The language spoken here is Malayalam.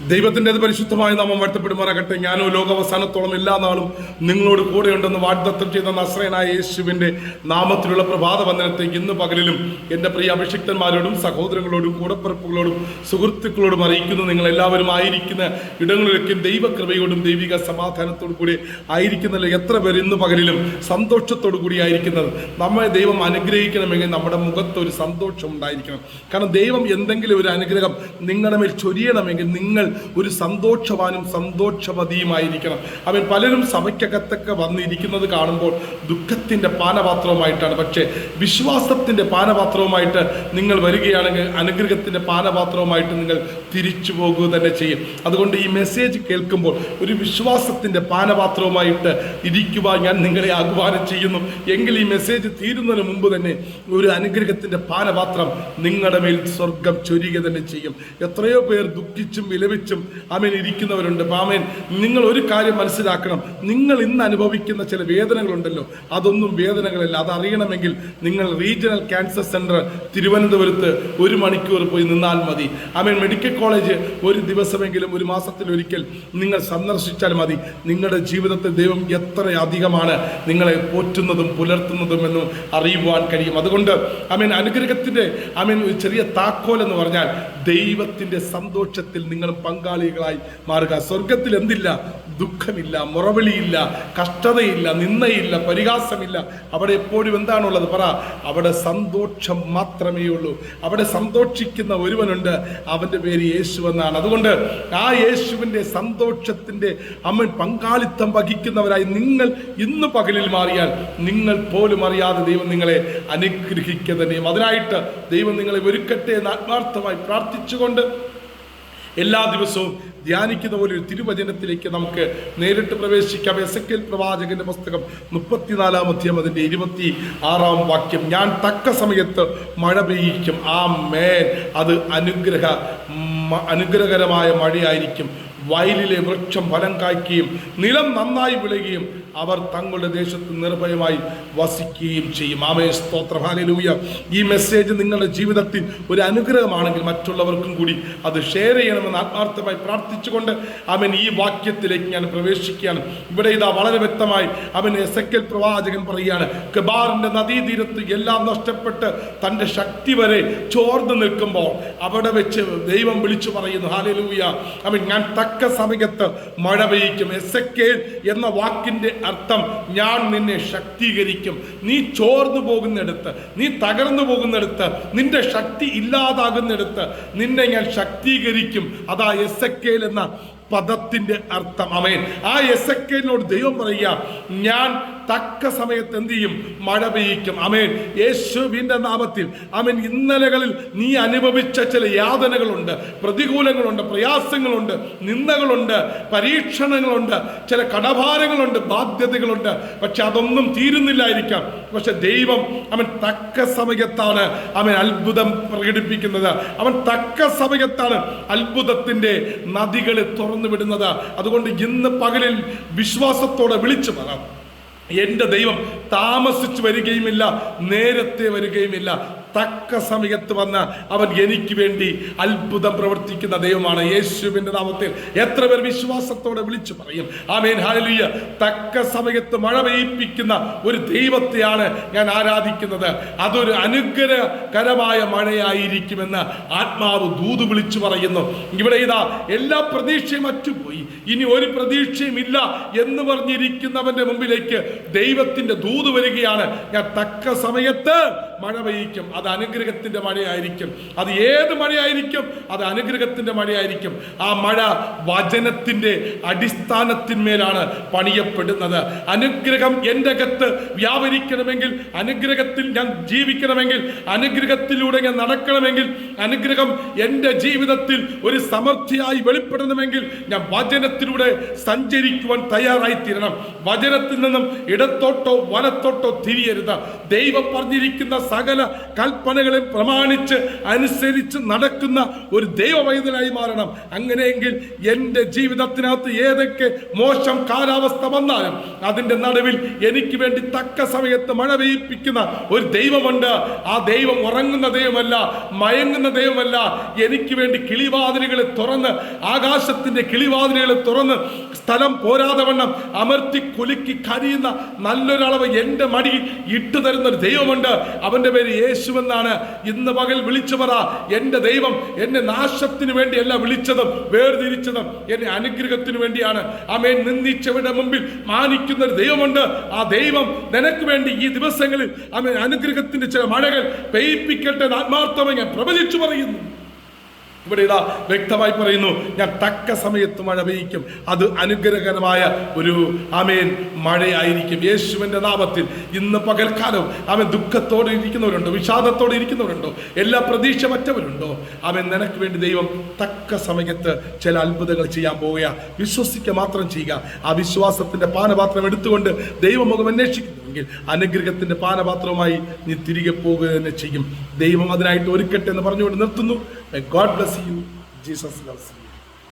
ദൈവത്തിന്റെ പരിശുദ്ധമായ നാമം വാഴ്ത്തപ്പെടുമാറാകട്ടെ. ഞാനോ ലോകാവസാനത്തോളം എല്ലാ നാളും നിങ്ങളോട് കൂടെയുണ്ടെന്ന് വാഗ്ദത്തം ചെയ്ത നസ്രയനായ യേശുവിന്റെ നാമത്തിലുള്ള പ്രഭാത വന്ദനത്തെ ഇന്ന് പകലിലും എന്റെ പ്രിയ അഭിഷിക്തന്മാരോടും സഹോദരങ്ങളോടും കൂടപ്പിറപ്പുകളോടും സുഹൃത്തുക്കളോടും അറിയിക്കുന്നു. നിങ്ങൾ എല്ലാവരും ആയിരിക്കുന്ന ഇടങ്ങളിലൊക്കെ ദൈവകൃപയോടും ദൈവിക സമാധാനത്തോടു കൂടി ആയിരിക്കുന്നതിൽ എത്ര പേർ ഇന്ന് പകലിലും സന്തോഷത്തോടു കൂടി ആയിരിക്കുന്നത്? നമ്മളെ ദൈവം അനുഗ്രഹിക്കണമെങ്കിൽ നമ്മുടെ മുഖത്ത് ഒരു സന്തോഷം ഉണ്ടായിരിക്കണം. കാരണം ദൈവം എന്തെങ്കിലും ഒരു അനുഗ്രഹം നിങ്ങളുടെ മേൽ ചൊരിയണമെങ്കിൽ നിങ്ങൾ ഒരു സന്തോഷവാനും സന്തോഷവതിയുമായിരിക്കണം. അവൻ പലരും സഭയ്ക്കകത്തൊക്കെ വന്നിരിക്കുന്നത് കാണുമ്പോൾ ദുഃഖത്തിന്റെ പാനപാത്രവുമായിട്ടാണ്. പക്ഷേ വിശ്വാസത്തിന്റെ പാനപാത്രവുമായിട്ട് നിങ്ങൾ വരികയാണെങ്കിൽ അനുഗ്രഹത്തിന്റെ പാനപാത്രവുമായിട്ട് നിങ്ങൾ തിരിച്ചു പോകുക തന്നെ ചെയ്യും. അതുകൊണ്ട് ഈ മെസ്സേജ് കേൾക്കുമ്പോൾ ഒരു വിശ്വാസത്തിന്റെ പാനപാത്രവുമായിട്ട് ഇരിക്കുവാൻ ഞാൻ നിങ്ങളെ ആഹ്വാനം ചെയ്യുന്നു. എങ്കിൽ ഈ മെസ്സേജ് തീരുന്നതിന് മുമ്പ് തന്നെ ഒരു അനുഗ്രഹത്തിന്റെ പാനപാത്രം നിങ്ങളുടെ മേൽ സ്വർഗം ചൊരിയുക തന്നെ ചെയ്യും. എത്രയോ പേർ ദുഃഖിച്ചും വിലപിച്ചും ആമേൻ ഇരിക്കുന്നവരുണ്ട്. ആമേൻ നിങ്ങൾ ഒരു കാര്യം മനസ്സിലാക്കണം. നിങ്ങൾ ഇന്ന് അനുഭവിക്കുന്ന ചില വേദനകളുണ്ടല്ലോ. അതൊന്നും വേദനകളല്ല. അതറിയണമെങ്കിൽ നിങ്ങൾ റീജിയണൽ ക്യാൻസർ സെന്റർ തിരുവനന്തപുരത്ത് ഒരു മണിക്കൂർ പോയി നിന്നാൽ മതി. ആമേൻ മെഡിക്കൽ കോളേജ് ഒരു ദിവസമെങ്കിലും ഒരു മാസത്തിൽ ഒരിക്കൽ നിങ്ങൾ സന്ദർശിച്ചാൽ മതി. നിങ്ങളുടെ ജീവിതത്തിൽ ദൈവം എത്ര അധികമാണ് നിങ്ങളെ പോറ്റുന്നതും പുലർത്തുന്നതും എന്നും അറിയുവാൻ കഴിയും. അതുകൊണ്ട് ആമേൻ അനുഗ്രഹത്തിന്റെ ആമേൻ ഒരു ചെറിയ താക്കോൽ എന്ന് പറഞ്ഞാൽ ദൈവത്തിന്റെ സന്തോഷത്തിൽ നിങ്ങൾ പങ്കാളികളായി മാറുക. സ്വർഗത്തിൽ എന്തില്ല? ദുഃഖമില്ല മുറവിളിയില്ല കഷ്ടതയില്ല നിന്നയില്ല പരിഹാസമില്ല. അവിടെ എപ്പോഴും എന്താണുള്ളത്? പറ അവിടെ സന്തോഷം മാത്രമേ ഉള്ളൂ. അവിടെ സന്തോഷിക്കുന്ന ഒരുവനുണ്ട്. അവന്റെ പേര് യേശു എന്നാണ്. അതുകൊണ്ട് ആ യേശുവിന്റെ സന്തോഷത്തിന്റെ അമ്മൻ പങ്കാളിത്തം വഹിക്കുന്നവരായി നിങ്ങൾ ഇന്ന് പകലിൽ മാറിയാൽ നിങ്ങൾ പോലും അറിയാതെ ദൈവം നിങ്ങളെ അനുഗ്രഹിക്കുക തന്നെയും അതിനായിട്ട് ദൈവം നിങ്ങളെ ഒരുക്കട്ടെ എന്ന് ആത്മാർത്ഥമായി പ്രാർത്ഥിച്ചുകൊണ്ട് എല്ലാ ദിവസവും ധ്യാനിക്കുന്ന പോലെ ഒരു തിരുവചനത്തിലേക്ക് നമുക്ക് നേരിട്ട് പ്രവേശിക്കാം. എസ് എ കെൽ പ്രവാചകന്റെ പുസ്തകം മുപ്പത്തിനാലാം അധ്യായം അതിന്റെ ഇരുപത്തി ആറാം വാക്യം. ഞാൻ തക്ക സമയത്ത് മഴ പെയ്യിക്കും. ആ മേൻ അത് അനുഗ്രഹ അനുഗ്രഹകരമായ മഴയായിരിക്കും. വയലിലെ വൃക്ഷം ഫലം കായ്ക്കുകയും നിലം നന്നായി വിളയുകയും അവർ തങ്ങളുടെ ദേശത്ത് നിർഭയമായി വസിക്കുകയും ചെയ്യും. ആമേ സ്തോത്ര. ഹാലലൂയ ഈ മെസ്സേജ് നിങ്ങളുടെ ജീവിതത്തിൽ ഒരു അനുഗ്രഹമാണെങ്കിൽ മറ്റുള്ളവർക്കും കൂടി അത് ഷെയർ ചെയ്യണമെന്ന് ആത്മാർത്ഥമായി പ്രാർത്ഥിച്ചുകൊണ്ട് അവൻ ഈ വാക്യത്തിലേക്ക് ഞാൻ പ്രവേശിക്കുകയാണ്. ഇവിടെ ഇതാ വളരെ വ്യക്തമായി അവൻ എസ് എക്കൽ പ്രവാചകൻ പറയുകയാണ് കബാറിന്റെ നദീതീരത്ത് എല്ലാം നഷ്ടപ്പെട്ട് തന്റെ ശക്തി വരെ ചോർന്ന് നിൽക്കുമ്പോൾ അവിടെ വെച്ച് ദൈവം വിളിച്ചു പറയുന്നു. ഹാലലൂയ അവൻ ഞാൻ തക്ക സമയത്ത് മഴ പെയ്യിക്കും. എസ് എന്ന വാക്കിന്റെ അർത്ഥം ഞാൻ നിന്നെ ശക്തീകരിക്കും. നീ ചോർന്നു പോകുന്നിടത്ത് നീ തകർന്നു പോകുന്നിടത്ത് നിന്റെ ശക്തി ഇല്ലാതാകുന്നിടത്ത് നിന്നെ ഞാൻ ശക്തീകരിക്കും. അതാ എസ് എന്ന പദത്തിന്റെ അർത്ഥം. അമേൻ ആ എസ് എക്കലിനോട് ദൈവം പറയുക ഞാൻ തക്ക സമയത്ത് എന്ത് ചെയ്യും? മഴ പെയ്യിക്കും. അമേൻ യേശുവിന്റെ നാമത്തിൽ അമേൻ ഇന്നലകളിൽ നീ അനുഭവിച്ച ചില യാതനകളുണ്ട് പ്രതികൂലങ്ങളുണ്ട് പ്രയാസങ്ങളുണ്ട്. നിന്ദകളുണ്ട് പരീക്ഷണങ്ങളുണ്ട് ചില കടഭാരങ്ങളുണ്ട് ബാധ്യതകളുണ്ട്. പക്ഷെ അതൊന്നും തീരുന്നില്ലായിരിക്കാം. പക്ഷെ ദൈവം അവൻ തക്ക സമയത്താണ് അവൻ അത്ഭുതം പ്രകടിപ്പിക്കുന്നത്. അവൻ തക്ക സമയത്താണ് അത്ഭുതത്തിന്റെ നദികളെ തുറന്നു വിടുന്നത്. അതുകൊണ്ട് ഇന്ന് പകലിൽ വിശ്വാസത്തോടെ വിളിച്ചു പറ. എന്റെ ദൈവം താമസിച്ചു വരികയുമില്ല നേരത്തെ വരികയുമില്ല. തക്ക സമയത്ത് വന്ന് അവൻ എനിക്ക് വേണ്ടി അത്ഭുതം പ്രവർത്തിക്കുന്ന ദൈവമാണ് യേശുവിന്റെ നാമത്തിൽ. എത്ര പേർ വിശ്വാസത്തോടെ വിളിച്ചു പറയും. ആമേൻ ഹാലലിയ തക്ക സമയത്ത് മഴ പെയ്യിപ്പിക്കുന്ന ഒരു ദൈവത്തെയാണ് ഞാൻ ആരാധിക്കുന്നത്. അതൊരു അനുഗ്രഹകരമായ മഴയായിരിക്കുമെന്ന് ആത്മാവ് ദൂത് വിളിച്ചു പറയുന്നു. ഇവിടെ ഇതാ എല്ലാ പ്രതീക്ഷയും അറ്റുപോയി. ഇനി ഒരു പ്രതീക്ഷയും ഇല്ല എന്ന് പറഞ്ഞിരിക്കുന്നവന്റെ മുമ്പിലേക്ക് ദൈവത്തിന്റെ ദൂത് വരികയാണ്. ഞാൻ തക്ക സമയത്ത് മഴ പെയ്യിക്കും. അത് അനുഗ്രഹത്തിന്റെ മഴയായിരിക്കും. അത് ഏത് മഴയായിരിക്കും? അത് അനുഗ്രഹത്തിന്റെ മഴയായിരിക്കും. ആ മഴ വചനത്തിന്റെ അടിസ്ഥാനത്തിന്മേലാണ് പണിയപ്പെടുന്നത്. അനുഗ്രഹം എന്റെ അകത്ത് വ്യാപരിക്കണമെങ്കിൽ അനുഗ്രഹത്തിൽ ഞാൻ ജീവിക്കണമെങ്കിൽ അനുഗ്രഹത്തിലൂടെ ഞാൻ നടക്കണമെങ്കിൽ അനുഗ്രഹം എന്റെ ജീവിതത്തിൽ ഒരു സമൃദ്ധിയായി വെളിപ്പെടണമെങ്കിൽ ഞാൻ വചനത്തിലൂടെ സഞ്ചരിക്കുവാൻ തയ്യാറായി തീരണം വചനത്തിൽ നിന്നും ഇടത്തോട്ടോ വലത്തോട്ടോ തിരിയരുത്. ദൈവം പറഞ്ഞിരിക്കുന്ന സകല കൽ കൽപ്പനകളെ പ്രമാണിച്ച് അനുസരിച്ച് നടക്കുന്ന ഒരു ദൈവവൈദ്യനായി മാറണം. അങ്ങനെയെങ്കിൽ എന്റെ ജീവിതത്തിനകത്ത് ഏതൊക്കെ മോശം കാലാവസ്ഥ വന്നാലും അതിന്റെ നടുവിൽ എനിക്ക് വേണ്ടി തക്ക സമയത്ത് മഴ പെയ്യിപ്പിക്കുന്ന ഒരു ദൈവമുണ്ട്. ആ ദൈവം ഉറങ്ങുന്ന ദൈവമല്ല മയങ്ങുന്ന ദൈവമല്ല. എനിക്ക് വേണ്ടി കിളിവാതിലുകളെ തുറന്ന് ആകാശത്തിന്റെ കിളിവാതിലുകളെ തുറന്ന് സ്ഥലം പോരാതെ വണ്ണം അമർത്തി കുലുക്കി കരിയുന്ന നല്ലൊരളവ് എന്റെ മടിയിൽ ഇട്ടു തരുന്ന ഒരു ദൈവമുണ്ട്. അവന്റെ പേര് യേശു എന്നാണ് ഇന്ന് പകൽ വിളിച്ചു പറ എന്റെ ദൈവം എന്നെ നാശത്തിന് വേണ്ടിയല്ല വിളിച്ചതും വേർതിരിച്ചതും എന്നെ അനുഗ്രഹത്തിന് വേണ്ടിയാണ്. അമേൻ നിന്ദിച്ചവരുടെ മുമ്പിൽ മാനിക്കുന്ന ഒരു ദൈവമുണ്ട്. ആ ദൈവം നിനക്ക് വേണ്ടി ഈ ദിവസങ്ങളിൽ അമേൻ അനുഗ്രഹത്തിന്റെ ചില മഴകൾ പെയ്യിപ്പിക്കട്ടെ എന്ന് ആത്മാർത്ഥമായി ഞാൻ പ്രവചിച്ചു പറയുന്നു. ഇവിടെ ഇതാ വ്യക്തമായി പറയുന്നു ഞാൻ തക്ക സമയത്ത് മഴ പെയ്യിക്കും. അത് അനുഗ്രഹകരമായ ഒരു ആമേൻ മഴയായിരിക്കും. യേശുവിന്റെ നാമത്തിൽ ഇന്ന് പകൽക്കാലം അവൻ ദുഃഖത്തോടെ ഇരിക്കുന്നവരുണ്ടോ? വിഷാദത്തോടെ ഇരിക്കുന്നവരുണ്ടോ? എല്ലാ പ്രതീക്ഷ മറ്റവരുണ്ടോ അവൻ നിനക്ക് വേണ്ടി ദൈവം തക്ക സമയത്ത് ചില അത്ഭുതങ്ങൾ ചെയ്യാൻ പോവുക വിശ്വസിക്കുക മാത്രം ചെയ്യുക. ആ വിശ്വാസത്തിന്റെ പാനപാത്രം എടുത്തുകൊണ്ട് ദൈവമുഖം അന്വേഷിക്കുന്നുവെങ്കിൽ അനുഗ്രഹത്തിന്റെ പാനപാത്രവുമായി നീ തിരികെ പോവുക തന്നെ ചെയ്യും. ദൈവം അതിനായിട്ട് ഒരുക്കട്ടെ എന്ന് പറഞ്ഞുകൊണ്ട് നിർത്തുന്നു. God bless you Jesus loves you